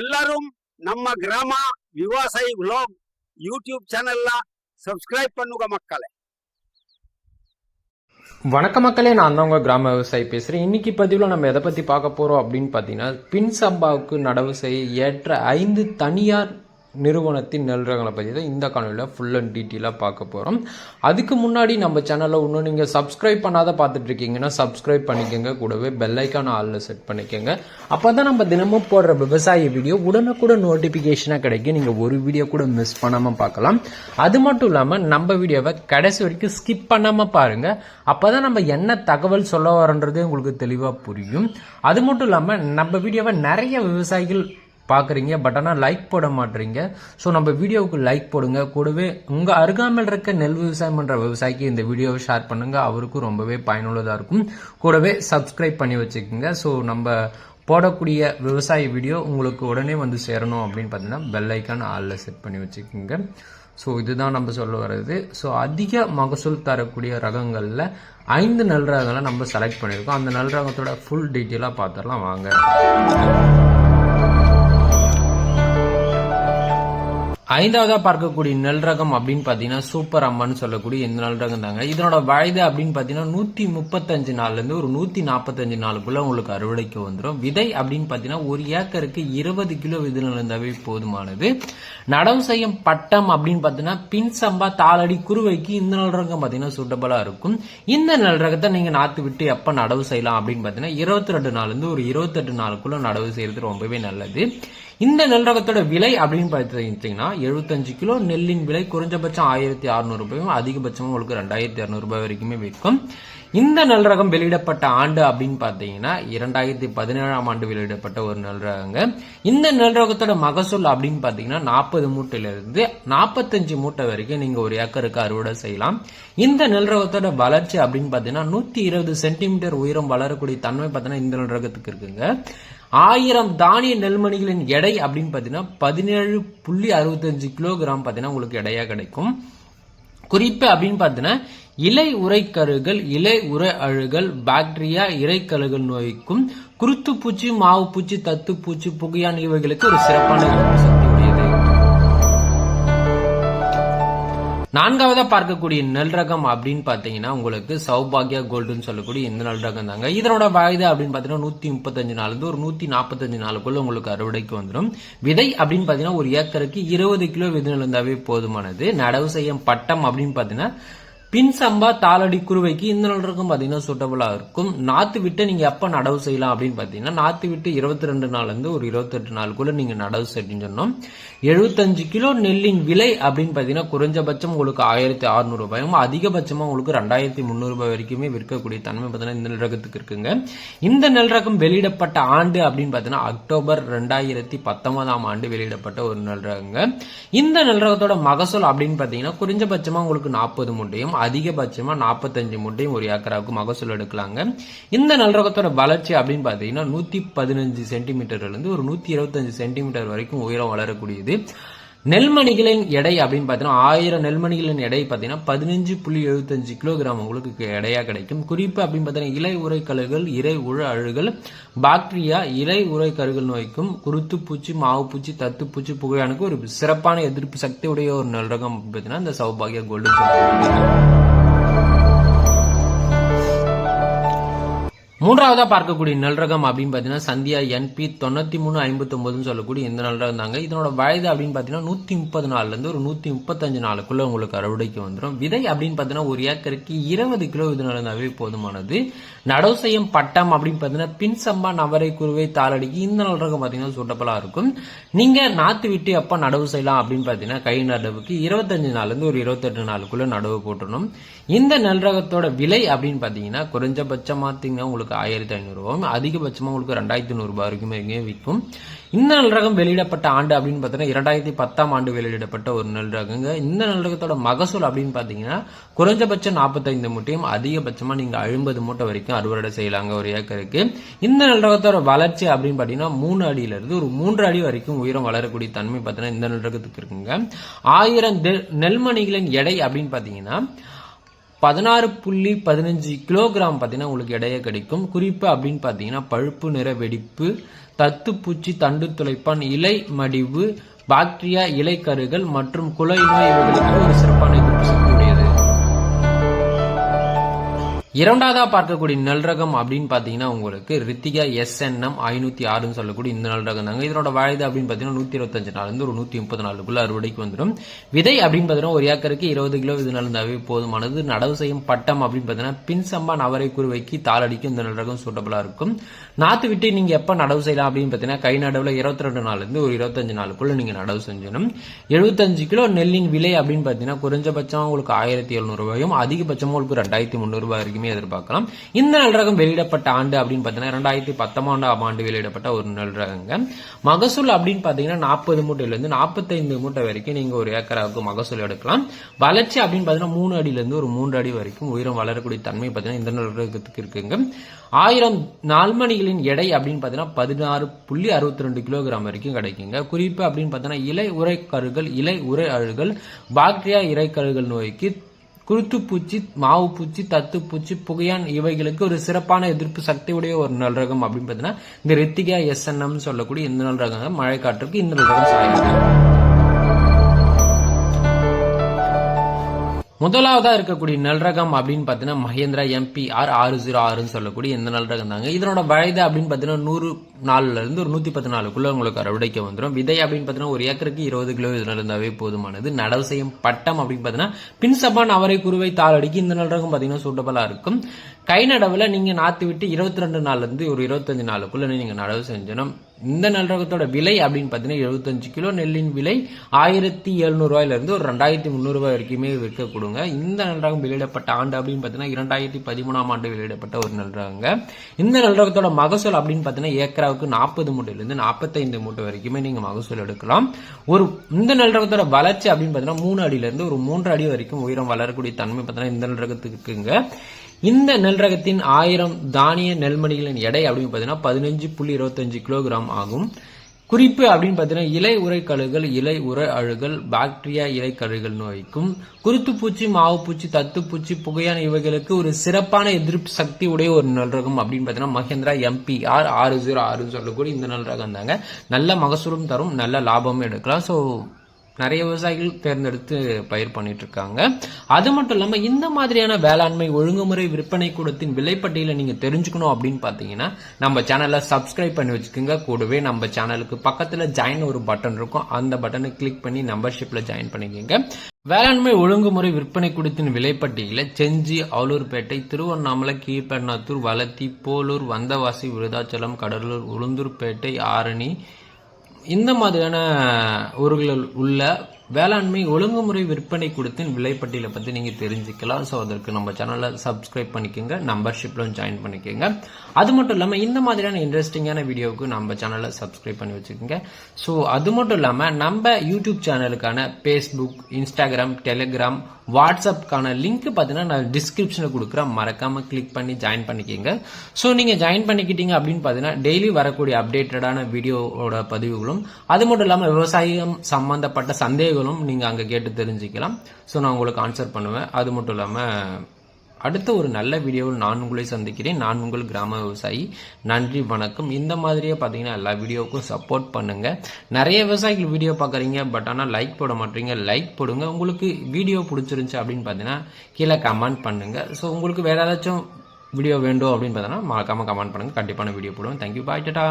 எல்லாரும் ನಮ್ಮ ಗ್ರಾಮ ವಿವಾಸಾಯಿ ವ್ಲಾಗ್ ಯೂಟ್ಯೂಬ್ ಚಾನೆಲ್ನ ಸಬ್ಸ್ಕ್ರೈಬ್ பண்ணுங்க மக்களே வணக்க மக்களே நான் தான் உங்கள் கிராம விவசாயி பேசுகிறேன் இன்னைக்கு பதிவில் நம்ம எதை பற்றி பார்க்க போகிறோம் அப்படின்னு பார்த்தீங்கன்னா பின் சம்பாவுக்கு நடவு செய்ய ஏற்ற ஐந்து தனியார் நிறுவனத்தின் நெல் ரகங்களை பற்றி தான் இந்த காணொலியில் ஃபுல் அண்ட் டீட்டெயிலாக பார்க்க போகிறோம் அதுக்கு முன்னாடி நம்ம சேனலில் இன்னும் நீங்கள் சப்ஸ்கிரைப் பண்ணாத பார்த்துட்டு இருக்கீங்கன்னா சப்ஸ்கிரைப் பண்ணிக்கோங்க. கூடவே பெல்லைக்கான ஆளில் செட் பண்ணிக்கோங்க. அப்போ தான் நம்ம தினமும் போடுற விவசாய வீடியோ உடனுக்குடன் நோட்டிஃபிகேஷனாக கிடைக்கும். நீங்கள் ஒரு வீடியோ கூட மிஸ் பண்ணாமல் பார்க்கலாம். அது மட்டும் இல்லாமல் நம்ம வீடியோவை கடைசி வரைக்கும் ஸ்கிப் பண்ணாமல் பாருங்கள் அப்போ தான் நம்ம என்ன தகவல் சொல்ல வரோன்றது உங்களுக்கு தெளிவாக புரியும். அது மட்டும் இல்லாமல் நம்ம வீடியோவை நிறைய விவசாயிகள் பார்க்குறீங்க பட் ஆனால் லைக் போட மாட்டீங்க. ஸோ நம்ம வீடியோவுக்கு லைக் போடுங்க. கூடவே உங்கள் அருகாமையில் இருக்க நெல் விவசாயம் பண்ணுற விவசாயிக்கு இந்த வீடியோவை ஷேர் பண்ணுங்கள் அவருக்கும் ரொம்பவே பயனுள்ளதாக இருக்கும். கூடவே சப்ஸ்கிரைப் பண்ணி வச்சுக்கோங்க. ஸோ நம்ம போடக்கூடிய விவசாய வீடியோ உங்களுக்கு உடனே வந்து சேரணும் அப்படின்னு பார்த்தீங்கன்னா பெல் ஐக்கான் ஆளில் செட் பண்ணி வச்சுக்கோங்க. ஸோ இதுதான் நம்ம சொல்ல வர்றது. ஸோ அதிக மகசூல் தரக்கூடிய ரகங்களில் ஐந்து நல் ரகங்களை நம்ம செலக்ட் பண்ணியிருக்கோம். அந்த நல் ரகத்தோட ஃபுல் டீட்டெயிலாக பார்த்துடலாம் வாங்க. ஐந்தாவதா பார்க்கக்கூடிய நெல் ரகம் அப்படின்னு பார்த்தீங்கன்னா சூப்பர் அம்மான்னு சொல்லக்கூடிய இந்த நெல் ரகம் தாங்க. இதனோட வயது அப்படின்னு பார்த்தீங்கன்னா நூற்றி முப்பத்தஞ்சு நாள்லேருந்து ஒரு நூற்றி நாற்பத்தஞ்சு நாளுக்குள்ள உங்களுக்கு அறுவடைக்கு வந்துடும் விதை அப்படின்னு பார்த்தீங்கன்னா ஒரு ஏக்கருக்கு இருபது கிலோ விதை இருந்தாவே போதுமானது. நடவு செய்யும் பட்டம் அப்படின்னு பார்த்தீங்கன்னா பின் சம்பா தாளடி குருவைக்கு இந்த நெல் ரகம் பார்த்தீங்கன்னா சூட்டபுளாக இருக்கும். இந்த நெல் ரகத்தை நீங்கள் நாற்று விட்டு எப்போ நடவு செய்யலாம் அப்படின்னு பார்த்தீங்கன்னா இருபத்தி ரெண்டு நாள்லேருந்து ஒரு இருபத்தெட்டு நாளுக்குள்ள நடவு செய்யறது ரொம்பவே நல்லது. இந்த நெல் ரகத்தோட விலை அப்படின்னு பார்த்தீங்கன்னா எழுபத்தஞ்சு கிலோ நெல்லின் விலை குறைஞ்சபட்சம் ஆயிரத்தி அறுநூறு ரூபாயும் அதிகபட்சமாக உங்களுக்கு ரெண்டாயிரத்தி இரநூறு ரூபாய் வரைக்குமே விற்கும். இந்த நெல் ரகம் வெளியிடப்பட்ட ஆண்டு அப்படின்னு பார்த்தீங்கன்னா இரண்டாயிரத்தி பதினேழாம் ஆண்டு வெளியிடப்பட்ட ஒரு நெல் ரகங்க. இந்த நெல் ரகத்தோட மகசூல் அப்படின்னு பார்த்தீங்கன்னா நாற்பது மூட்டையிலிருந்து நாற்பத்தஞ்சு மூட்டை வரைக்கும் நீங்கள் ஒரு ஏக்கருக்கு அறுவடை செய்யலாம். இந்த நெல் ரகத்தோட வளர்ச்சி அப்படின்னு பார்த்தீங்கன்னா நூற்றி இருபது சென்டிமீட்டர் உயரம் வளரக்கூடிய தன்மை பார்த்தீங்கன்னா இந்த நெல் ரகத்துக்கு இருக்குங்க. ஆயிரம் தானிய நெல்மணிகளின் எடை அப்படின்னு பார்த்தீங்கன்னா பதினேழு புள்ளி அறுபத்தஞ்சு கிலோகிராம் பார்த்தீங்கன்னா உங்களுக்கு எடையாக கிடைக்கும். குறிப்பு அப்படின்னு பார்த்தீங்கன்னா இலை உரைக்கருகள் இலை உரை அழுகல் பாக்டீரியா இறைக்கழுகல் நோய்க்கும் குருத்துப்பூச்சி மாவுப்பூச்சி தத்துப்பூச்சி புகையான் இவைகளுக்கு ஒரு சிறப்பான நான்காவதா பார்க்கக்கூடிய நெல் ரகம் அப்படின்னு பார்த்தீங்கன்னா உங்களுக்கு சௌபாகியா கோல்டுன்னு சொல்லக்கூடிய இந்த நெல் ரகம் தாங்க. இதனோட வயது அப்படின்னு பார்த்தீங்கன்னா நூத்தி முப்பத்தஞ்சு நாள்ந்து ஒரு நூத்தி நாற்பத்தஞ்சு நாளுக்குள்ள உங்களுக்கு அறுவடைக்கு வந்துடும். விதை அப்படின்னு பார்த்தீங்கன்னா ஒரு ஏக்கருக்கு இருபது கிலோ விதை இருந்தாவே போதுமானது. நடவு செய்யும் பட்டம் அப்படின்னு பார்த்தீங்கன்னா பின் சம்பா தாளடி குருவைக்கு இந்த நெல் பார்த்தீங்கன்னா சூட்டபுளாக இருக்கும். நாற்று விட்டு நீங்கள் எப்போ நடவு செய்யலாம் அப்படின்னு பார்த்தீங்கன்னா நாற்று விட்டு இருபத்தி ரெண்டு நாள்லேருந்து ஒரு இருபத்தெட்டு நாளுக்குள்ளே நீங்கள் நடவு செஞ்சுன்னு சொன்னோம். எழுபத்தஞ்சு கிலோ நெல்லின் விலை அப்படின்னு பார்த்தீங்கன்னா குறைஞ்சபட்சம் உங்களுக்கு ஆயிரத்தி அறுநூறு ரூபாயும் அதிகபட்சமாக உங்களுக்கு ரெண்டாயிரத்தி முந்நூறு வரைக்குமே விற்கக்கூடிய தன்மை பார்த்தீங்கன்னா இந்த நெல் ரகத்துக்கு இருக்குங்க. இந்த நெல் ரகம் வெளியிடப்பட்ட ஆண்டு அப்படின்னு பார்த்தீங்கன்னா அக்டோபர் ரெண்டாயிரத்தி பத்தொன்பதாம் ஆண்டு வெளியிடப்பட்ட ஒரு நெல் ரகங்க இந்த நெல் ரகத்தோட மகசூல் அப்படின்னு பார்த்தீங்கன்னா குறைஞ்சபட்சமாக உங்களுக்கு நாற்பது முட்டையும் அதிகபட்சமா நாற்பத்தஞ்சு மூட்டையும் ஒரு ஏக்கராவுக்கு மகசூல் எடுக்கலாங்க. இந்த நெல் ரகத்தோட வளர்ச்சி அப்படின்னு பார்த்தீங்கன்னா நூத்தி பதினஞ்சு சென்டிமீட்டர்ல இருந்து ஒரு நூத்தி இருபத்தஞ்சு சென்டிமீட்டர் வரைக்கும் உயரம் வளரக்கூடியது. நெல்மணிகளின் எடை அப்படின்னு பார்த்தீங்கன்னா ஆயிரம் நெல்மணிகளின் எடை பார்த்தீங்கன்னா பதினஞ்சு புள்ளி எழுபத்தஞ்சு கிலோகிராம் உங்களுக்கு எடையாக கிடைக்கும். குறிப்பு அப்படின்னு பார்த்தீங்கன்னா இலை உரை இறை உழ அழுகல் பாக்டீரியா இலை உரைக்கருகள் நோய்க்கும் குருத்துப்பூச்சி மாவுப்பூச்சி மாவு பூச்சி புகையானுக்கு ஒரு சிறப்பான எதிர்ப்பு சக்தி உடைய ஒரு நெல் ரகம் பார்த்தீங்கன்னா இந்த சௌபாகியா கோல்டு மூன்றாவதாக பார்க்கக்கூடிய நல்ரகம் அப்படின்னு பார்த்தீங்கன்னா சந்தியா என்பி தொண்ணூற்றி மூணு ஐம்பத்தொம்போதுன்னு சொல்லக்கூடிய இந்த நல்ரகம் தாங்க. இதனோட வயது அப்படின்னு பார்த்தீங்கன்னா நூற்றி முப்பது நாள்லேருந்து ஒரு நூற்றி முப்பத்தஞ்சு நாளுக்குள்ளே உங்களுக்கு அறுவடைக்கு வந்துடும் விதை அப்படின்னு பார்த்தீங்கன்னா ஒரு ஏக்கருக்கு இருபது கிலோ இது நடந்தாவே போதுமானது. நடவு செய்யும் பட்டம் அப்படின்னு பார்த்தீங்கன்னா பின் சம்பா நவரை குருவை தாளடிக்கு இந்த நல்ரகம் பார்த்தீங்கன்னா சூட்டபலா இருக்கும். நீங்கள் நாற்று விட்டு எப்போ நடவு செய்யலாம் அப்படின்னு பார்த்தீங்கன்னா கை நடவுக்கு இருபத்தஞ்சு நாள்லேருந்து ஒரு இருபத்தெட்டு நாளுக்குள்ளே நடவு போட்டுடணும் இந்த நல்ரகத்தோட விலை அப்படின்னு பார்த்தீங்கன்னா குறைஞ்சபட்சமா பார்த்தீங்கன்னா உங்களுக்கு ஆயிரத்தி ஐநூறு அதிகபட்சமாக அதிகபட்சமா உங்களுக்கு ரெண்டாயிரத்தி நூறுரூபா வரைக்கும் எங்கேயும் விற்கும். இந்த நல்லரகம் வெளியிடப்பட்ட ஆண்டு அப்படின்னு பார்த்தீங்கன்னா இரண்டாயிரத்தி பத்தாம் ஆண்டு வெளியிடப்பட்ட ஒரு நல்லரகங்க இந்த நல்லரகத்தோட மகசூல் அப்படின்னு பார்த்தீங்கன்னா குறைஞ்சபட்சம் நாற்பத்தைந்து மூட்டையும் அதிகபட்சமா நீங்க ஐம்பது மூட்டை வரைக்கும் அறுவடை செய்யலாங்க ஒரு ஏக்கருக்கு. இந்த நல்லரகத்தோட வளர்ச்சி அப்படின்னு பார்த்தீங்கன்னா மூணு அடியிலிருந்து ஒரு மூன்று அடி வரைக்கும் உயரம் வளரக்கூடிய தன்மை பார்த்தீங்கன்னா இந்த நல்லரகத்துக்கு இருக்குங்க. ஆயிரம் நெல்மணிகளின் எடை அப்படின்னு பார்த்தீங்கன்னா பதினாறு புள்ளி பதினஞ்சு கிலோகிராம் பார்த்தீங்கன்னா உங்களுக்கு இடையே கிடைக்கும். குறிப்பு அப்படின்னு பார்த்தீங்கன்னா பழுப்பு நிற வெடிப்பு தத்துப்பூச்சி தண்டு துளைப்பான் இலை மடிவு பாக்டீரியா இலைக்கருகள் மற்றும் குலை நோய் இவைகளுக்கு ஒரு சிறப்பான எதிர்ப்பு இரண்டாவதாக பார்க்கக்கூடிய நல்ரகம் அப்படின்னு பார்த்தீங்கன்னா உங்களுக்கு ரித்திகா எஸ்என்எம் ஐநூத்தி ஆறுன்னு சொல்லக்கூடிய இந்த நல்ரகம் தாங்க. இதனோட வயது அப்படின்னு பார்த்தீங்கன்னா நூத்தி இருபத்தஞ்சு நாள் இருந்து ஒரு நூத்தி முப்பது நாளுக்குள்ள அறுவடைக்கு வந்துடும். விதை அப்படின்னு பார்த்தீங்கன்னா ஒரு ஏக்கருக்கு இருபது கிலோ இது இருந்தாவே போதுமானது. நடவு செய்யும் பட்டம் அப்படின்னு பார்த்தீங்கன்னா பின் சம்பா நவரை குருவைக்கு தாளடிக்கும் இந்த நல்ரகம் சூட்டபிளா இருக்கும். நாத்து விட்டு நீங்க எப்ப நடவு செய்யலாம் அப்படின்னு பார்த்தீங்கன்னா கை நடவுல இருபத்தி ரெண்டு நாள்ல இருந்து ஒரு இருபத்தஞ்சு நாளுக்குள்ள நீங்க நடவு செஞ்சிடணும். எழுபத்தஞ்சு கிலோ நெல்லின் விலை அப்படின்னு பார்த்தீங்கன்னா குறைஞ்சபட்சம் உங்களுக்கு ஆயிரத்தி எழுநூறு ரூபாயும் அதிகபட்சமா உங்களுக்கு ரெண்டாயிரத்தி முந்நூறு ரூபாய் வரைக்குமே எதிர்பார்க்கலாம். இந்த நெல் வெளியிடப்பட்ட ஆண்டு அப்படின்னு பார்த்தீங்கன்னா ரெண்டாயிரத்தி பத்தொன்பதாம் ஆண்டு வெளியிடப்பட்ட ஒரு நெல் மகசூல் அப்படின்னு பார்த்தீங்கன்னா நாற்பது மூட்டையில இருந்து நாற்பத்தைந்து மூட்டை வரைக்கும் நீங்க ஒரு ஏக்கராவுக்கு மகசூல் எடுக்கலாம். வளர்ச்சி அப்படின்னு பார்த்தீங்கன்னா மூணு அடியிலிருந்து ஒரு மூன்று அடி வரைக்கும் உயரம் வளரக்கூடிய தன்மை பார்த்தீங்கன்னா இந்த நல்ரகத்துக்கு இருக்குங்க. ஆயிரம் நால்மணிகளின் எடை அப்படின்னு பார்த்தீங்கன்னா பதினாறு புள்ளி அறுபத்தி ரெண்டு கிலோகிராம் வரைக்கும் கிடைக்குங்க. குறிப்பு அப்படின்னு பார்த்தீங்கன்னா இலை உரைக்கருகள் இலை உரை அழுகல் பாக்டீரியா இறைக்கருகள் நோய்க்கு குருத்துப்பூச்சி மாவு பூச்சி தத்துப்பூச்சி புகையான் இவைகளுக்கு ஒரு சிறப்பான எதிர்ப்பு சக்தி உடைய ஒரு நல் ரகம் அப்படின்னு பார்த்தீங்கன்னா இந்த ரித்திகா எஸ்என்எம் சொல்லக்கூடிய இந்த நல் ரகம் மழை காற்றுக்கு இந்த நல் ரகம் முதலாவதா இருக்கக்கூடிய நல் ரகம் அப்படின்னு பார்த்தீங்கன்னா மகேந்திரா எம்பி ஆர் ஆறு ஜீரோ ஆறுன்னு சொல்லக்கூடிய இந்த நல் ரகம் தாங்க. இதனோட வயது அப்படின்னு பார்த்தீங்கன்னா நூறு நாலுலேருந்து ஒரு நூத்தி பத்து நாளுக்குள்ள உங்களுக்கு அறுவடைக்கு வந்துடும் விதை அப்படின்னு பார்த்தீங்கன்னா ஒரு ஏக்கருக்கு இருபது கிலோ இதுல இருந்தாவே போதுமானது. நடவு செய்யும் பட்டம் அப்படின்னு பார்த்தீங்கன்னா பின்சப்பான் அவரை குருவை தாளடிக்கு இந்த நல் ரகம் பார்த்தீங்கன்னா சூட்டபலாக இருக்கும். கை நடவுல நீங்க நாத்து விட்டு இருபத்தி ரெண்டு நாள்ல இருந்து ஒரு இருபத்தஞ்சு நாளுக்குள்ள நீங்க நடவு செஞ்சணும் இந்த நெல் ரகத்தோட விலை அப்படின்னு பார்த்தீங்கன்னா எழுபத்தஞ்சு கிலோ நெல்லின் விலை ஆயிரத்தி எழுநூறு ரூபாயில இருந்து ஒரு ரெண்டாயிரத்தி முந்நூறு ரூபாய் வரைக்குமே விற்க கொடுங்க இந்த நெல் ரகம் வெளியிடப்பட்ட ஆண்டு அப்படின்னு பார்த்தீங்கன்னா இரண்டாயிரத்தி பதிமூணாம் ஆண்டு வெளியிடப்பட்ட ஒரு நெல் ரகங்க இந்த நெல் ரகத்தோட மகசூல் அப்படின்னு பார்த்தீங்கன்னா ஏக்கராவுக்கு நாற்பது மூட்டையிலிருந்து நாற்பத்தைந்து மூட்டை வரைக்குமே நீங்கள் மகசூல் எடுக்கலாம். ஒரு இந்த நெல் ரகத்தோட வளர்ச்சி அப்படின்னு பார்த்தீங்கன்னா மூணு அடியிலேருந்து ஒரு மூன்று அடி வரைக்கும் உயரம் வளரக்கூடிய தன்மை பார்த்தீங்கன்னா இந்த நெல் ரகத்துக்கு இருக்குங்க இந்த நெல் ரகத்தின் ஆயிரம் தானிய நெல்மணிகளின் எடை அப்படின்னு பார்த்தீங்கன்னா பதினஞ்சு புள்ளி இருபத்தஞ்சு கிலோகிராம் ஆகும். குறிப்பு அப்படின்னு பார்த்தீங்கன்னா இலை உரைக்கழுகள் இலை உரை அழுகல் பாக்டீரியா இலைக்கழுகள் நோய்க்கும் குருத்துப்பூச்சி மாவுப்பூச்சி தத்துப்பூச்சி புகையான இவைகளுக்கு ஒரு சிறப்பான எதிர்ப்பு சக்தி உடைய ஒரு நல் ரகம் அப்படின்னு பார்த்தீங்கன்னா மகேந்திரா எம்பிஆர் ஆறு ஜீரோ ஆறுன்னு சொல்லக்கூடிய இந்த நல் ரகம் தாங்க நல்ல மகசூலும் தரும் நல்ல லாபமும் எடுக்கலாம். ஸோ நிறைய விவசாயிகள் தேர்ந்தெடுத்து பயிர் பண்ணிட்டு இருக்காங்க அது மட்டும் இல்லாமல் இந்த மாதிரியான வேளாண்மை ஒழுங்குமுறை விற்பனை கூடத்தின் விலைப்பட்டியலை நீங்கள் தெரிஞ்சுக்கணும் அப்படின்னு பார்த்தீங்கன்னா நம்ம சேனலை சப்ஸ்கிரைப் பண்ணி வச்சுக்கோங்க. கூடவே நம்ம சேனலுக்கு பக்கத்தில் ஜாயின் ஒரு பட்டன் இருக்கும். அந்த பட்டனை கிளிக் பண்ணி மெம்பர்ஷிப்பில் ஜாயின் பண்ணிக்கோங்க. வேளாண்மை ஒழுங்குமுறை விற்பனை கூடத்தின் விலைப்பட்டியலை செஞ்சி அவலூர்பேட்டை திருவண்ணாமலை கீழ்பெண்ணாத்தூர் வளத்தி போலூர் வந்தவாசி விருதாச்சலம் கடலூர் உளுந்தூர்பேட்டை ஆரணி இந்த மாதிரியான ஊர்களில் உள்ள வேளாண்மை ஒழுங்குமுறை விற்பனை கொடுத்தின் விலைப்பட்டியலை பற்றி நீங்கள் தெரிஞ்சுக்கலாம். ஸோ அதற்கு நம்ம சேனலை சப்ஸ்கிரைப் பண்ணிக்கோங்க மெம்பர்ஷிப்லும் ஜாயின் பண்ணிக்கோங்க. அது மட்டும் இல்லாமல் இந்த மாதிரியான இன்ட்ரெஸ்டிங்கான வீடியோவுக்கு நம்ம சேனலை சப்ஸ்கிரைப் பண்ணி வச்சுக்கோங்க. ஸோ அது மட்டும் இல்லாமல் நம்ம யூடியூப் சேனலுக்கான ஃபேஸ்புக் இன்ஸ்டாகிராம் டெலிகிராம் வாட்ஸ்அப்க்கான லிங்க் பார்த்தீங்கன்னா நான் டிஸ்கிரிப்ஷனில் கொடுக்குறேன். மறக்காமல் கிளிக் பண்ணி ஜாயின் பண்ணிக்கோங்க. ஸோ நீங்கள் ஜாயின் பண்ணிக்கிட்டீங்க அப்படின்னு பார்த்தீங்கன்னா டெய்லி வரக்கூடிய அப்டேட்டடான வீடியோவோட பதிவுகளும் அது மட்டும் இல்லாமல் விவசாயம் சம்பந்தப்பட்ட சந்தேகங்களும் நீங்கள் அங்கே கேட்டு தெரிஞ்சுக்கலாம். ஸோ நான் உங்களுக்கு ஆன்சர் பண்ணுவேன். அது மட்டும் இல்லாமல் அடுத்த ஒரு நல்ல வீடியோவில் நான் உங்களை சந்திக்கிறேன். நான் உங்கள் கிராம விவசாயி. நன்றி வணக்கம். இந்த மாதிரியே பார்த்தீங்கன்னா எல்லா வீடியோவுக்கும் சப்போர்ட் பண்ணுங்க. நிறைய விவசாயிகள் வீடியோ பார்க்குறீங்க பட் ஆனால் லைக் போட மாட்டீங்க. லைக் போடுங்க. உங்களுக்கு வீடியோ பிடிச்சிருந்துச்சு அப்படின்னு பார்த்தீங்கன்னா கீழே கமெண்ட் பண்ணுங்க. ஸோ உங்களுக்கு வேறு ஏதாச்சும் வீடியோ வேண்டும் அப்படின்னு பார்த்தீங்கன்னா மறக்காம கமெண்ட் பண்ணுங்க. கண்டிப்பான வீடியோ போடுவேன். Thank you bye tata